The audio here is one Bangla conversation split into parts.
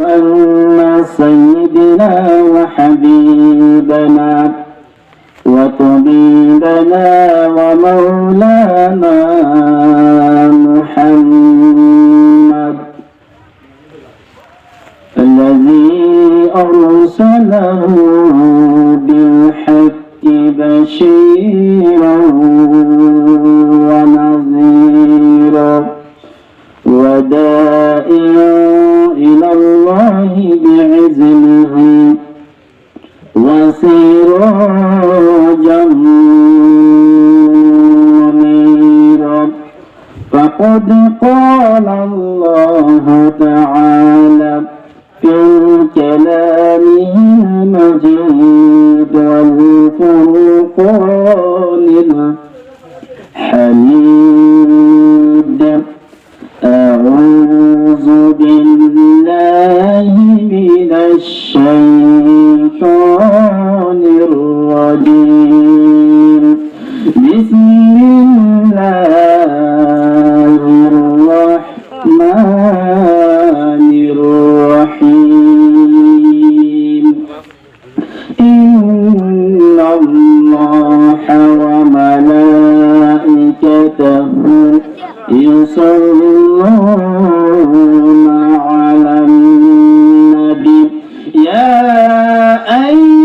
أن سيدنا وحبيبنا وطبيبنا ومولانا محمد الذي أرسله بالحق بشيرا ونذيرا الله بعزمه وسراجا منيرا فقد قال الله تعالى في كلامه المجيد والفرقان الحميد. أعوذ بالله يصلون على النبي يا أيها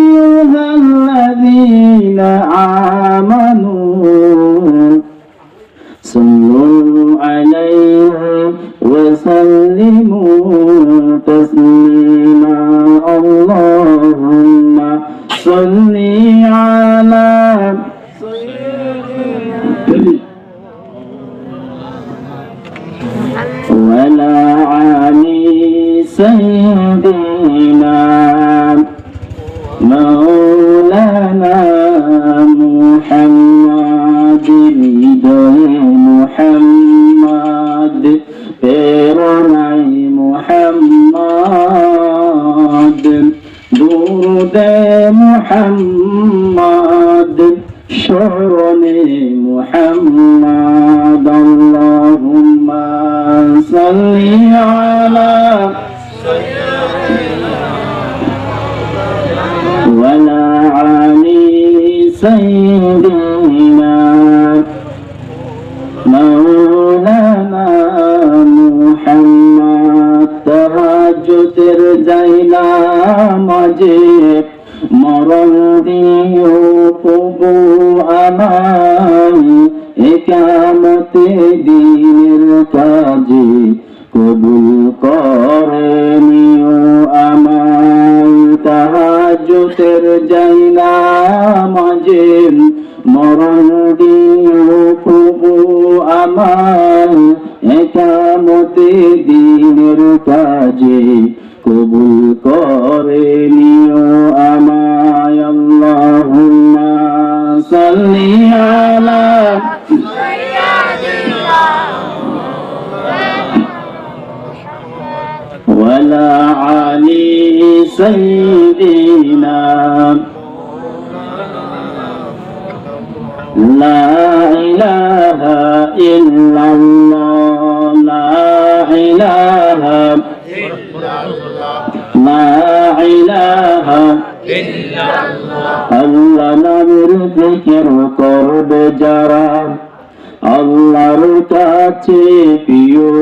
سيدنا مولانا محمد بدوي محمد برني محمد درد محمد شرني محمد اللهم صل على سيدنا مولانا محمد তাহাজ্জুদের যাইলা মাঝে মরণ দিও প্রভু আমায় একামতে দিনের কাজে কবুল করে মাঝে মরণ দিও প্রভু আমায় একামতে দিনের কাজে কবুল করে নিও আমায় আল্লাহুম্মা সাল্লি আলা ولا علي سيدنا لا إله إلا الله لا إله لا إله আল্লাহ নামের জিকির করবে যারা আল্লাহর কাছে প্রিয় তারা আল্লাহর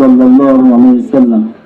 সাল্লাল্লাহু আলাইহি সাল্লাম।